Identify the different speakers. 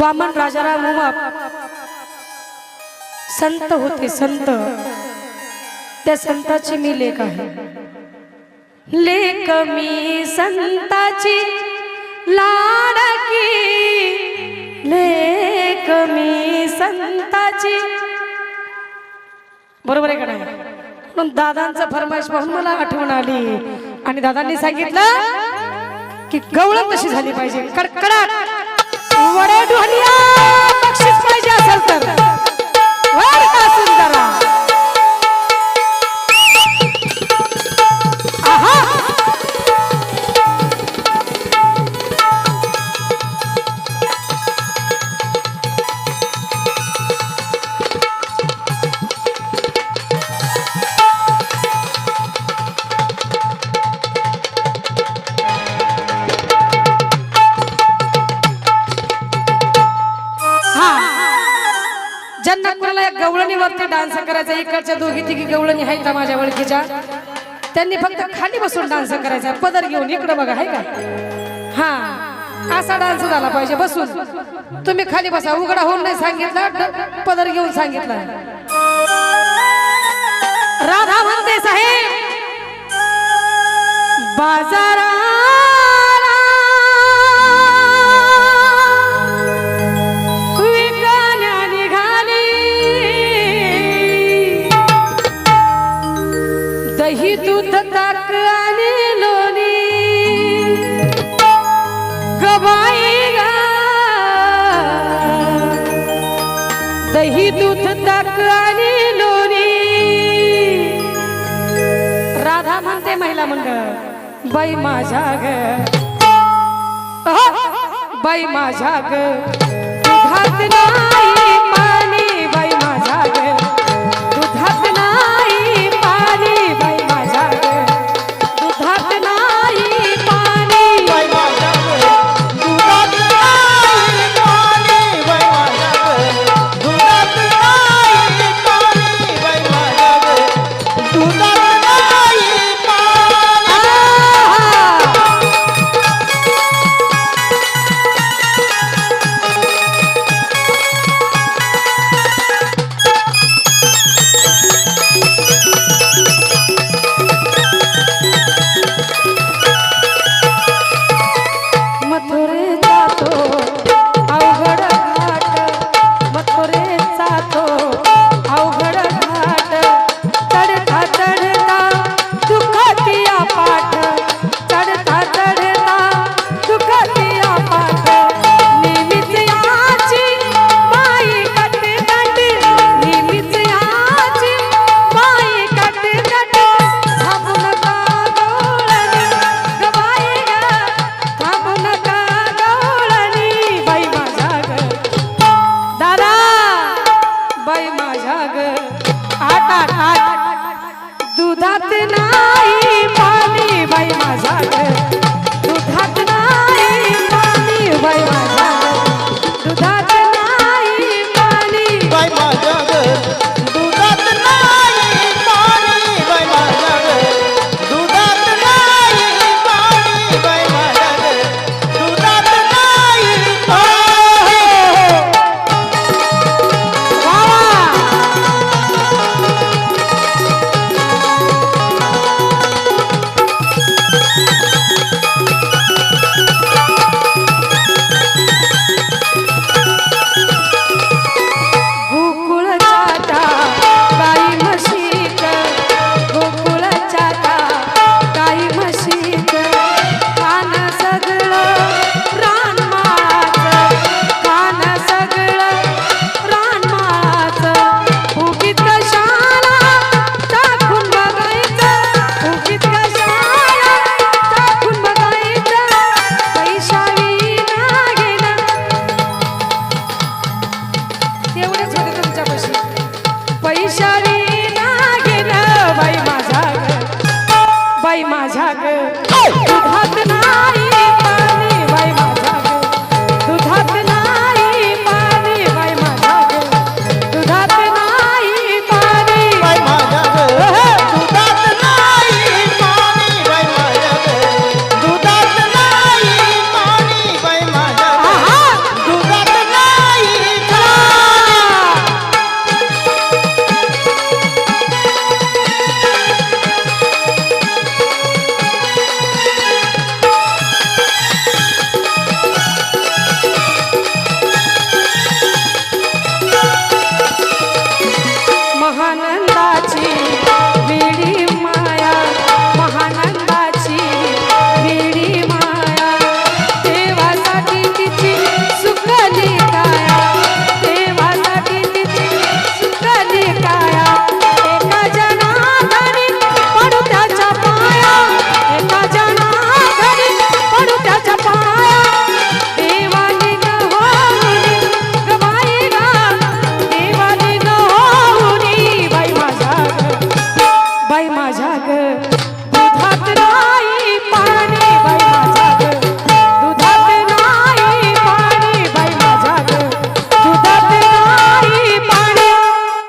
Speaker 1: वामन राजाराम उमाप संत होते संत. त्या संताची मी लेख आहे. लेख मी संताची लाडकी लेख मी संताची. बरोबर आहे का नाही? म्हणून दादांचा फरमाईश पाहून मला आठवण आली. आणि दादांनी सांगितलं की गवळ कशी झाली पाहिजे? कडकडाट. ढोलिया बक्षीस पाहिजे असेल तर. तिकडच्या दोघी तिघी गवळणी आहेत का माझ्या ओळखीच्या? त्यांनी फक्त खाली बसून डान्स करायचा. पदर घेऊन इकडं बघा आहे का? हा. असा डान्स झाला पाहिजे बसून. तुम्ही खाली बसा. उघडा होऊन नाही सांगितलं पदर घेऊन सांगितलं. राधा म्हणते साहेब. बाजारा ही दूध ताक आणि लोणी. राधा म्हणते महिला मंडळ बाई माझ्या ग. हो, बाई माझ्या ग. दुधात नाही